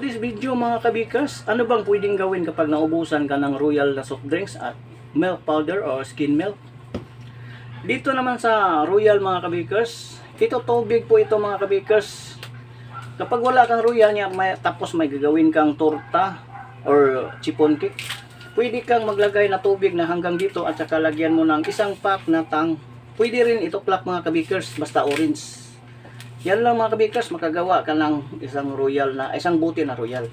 today's video mga kabikers, ano bang pwedeng gawin kapag naubusan ka ng royal na soft drinks at milk powder or skin milk? Dito naman sa royal mga kabikers, ito tubig po ito mga kabikers. Kapag wala kang royal niya, may, tapos may gagawin kang torta or chipon cake, pwede kang maglagay na tubig na hanggang dito at saka lagyan mo ng isang pack na tang. Pwede rin ito plak mga kabikers, basta orange. Yan lang mga kabikers, makagawa ka ng isang royal na, isang buti na royal.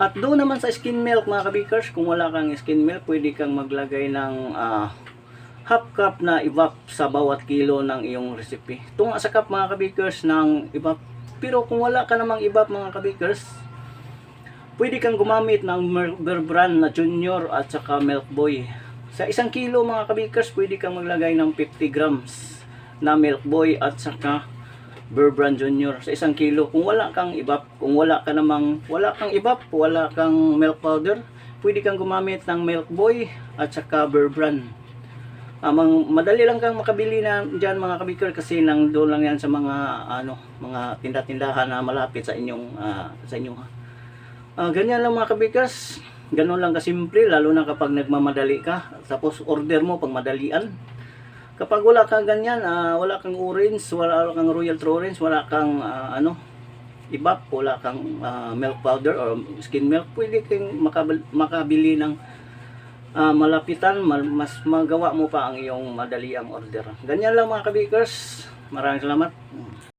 At doon naman sa skin milk mga kabikers, kung wala kang skin milk, pwede kang maglagay ng ah, half cup na evap sa bawat kilo ng iyong recipe. Tunga sa cup mga kabikers ng evap. Pero kung wala ka namang evap mga kabikers, pwede kang gumamit ng Mer- Bear Brand na Junior at saka Milk Boy. Sa isang kilo mga kabikers, pwede kang maglagay ng 50 grams na Milk Boy at saka Bear Brand Junior sa isang kilo. Kung wala kang ibap, kung wala ka namang, wala kang ibap, wala kang milk powder, pwede kang gumamit ng Milk Boy at saka Bear. Amang madali lang kang makabili na diyan mga kabikers kasi nang doon lang yan sa mga ano, mga tinda-tindahan na malapit sa inyong ah, sa inyong Ah, ganyan lang mga kabikers. Ganun lang kasimple, lalo na kapag nagmamadali ka. Tapos order mo pag madalian. Kapag wala kang ganyan, ah, wala kang orange, wala kang royal orange, wala kang ah, ano, ibap, wala kang ah, milk powder or skin milk, pwede kang makabili, makabili ng ah, malapitan, mal- mas magawa mo pa ang iyong madali ang order. Ganyan lang mga kabikers. Maraming salamat.